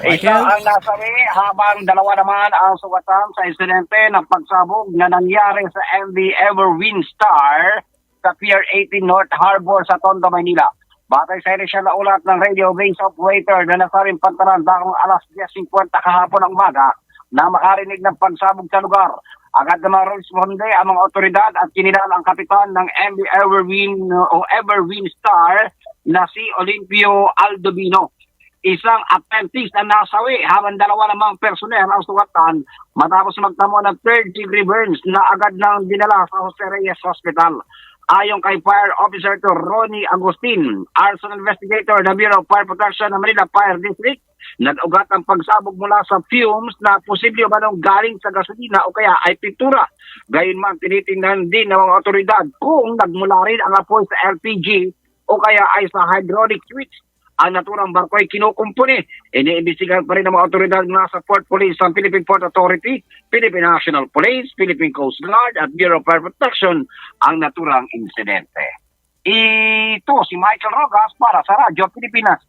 Isa ang nasawi habang dalawa naman ang sugatan sa insidente ng pagsabog na nangyari sa MV Everwind Star sa Pier 18 North Harbor sa Tondo, Manila. Batay sa inisyal na ulat ng radio base operator na nasabing pantanan dakong alas 10.50 kahapon ng umaga na makarinig ng pagsabog sa lugar. Agad naman responde ang mga otoridad at kinilal ang kapitan ng MV Everwind o Everwind Star na si Olimpio Aldovino isang apprentice na nasawi habang dalawa namang personel ang sugatan matapos magtamo ng third degree burns na agad nang dinala sa Jose Reyes Hospital. Ayon kay Fire Officer to Ronnie Agustin, Arson Investigator ng Bureau of Fire Protection ng Manila Fire District, nag-ugat ang pagsabog mula sa fumes na posibleng manong galing sa gasolina o kaya ay pintura. Gayunman, tinitingnan din ng mga otoridad kung nagmula rin ang apoy sa LPG o kaya ay sa hydraulic switch ang naturang barko ay kinukumpuni. Iniimbestigahan pa rin ng mga otoridad na sa Port Police ng Philippine Port Authority, Philippine National Police, Philippine Coast Guard at Bureau of Fire Protection ang naturang insidente. Ito si Michael Rogas para sa Radyo Pilipinas.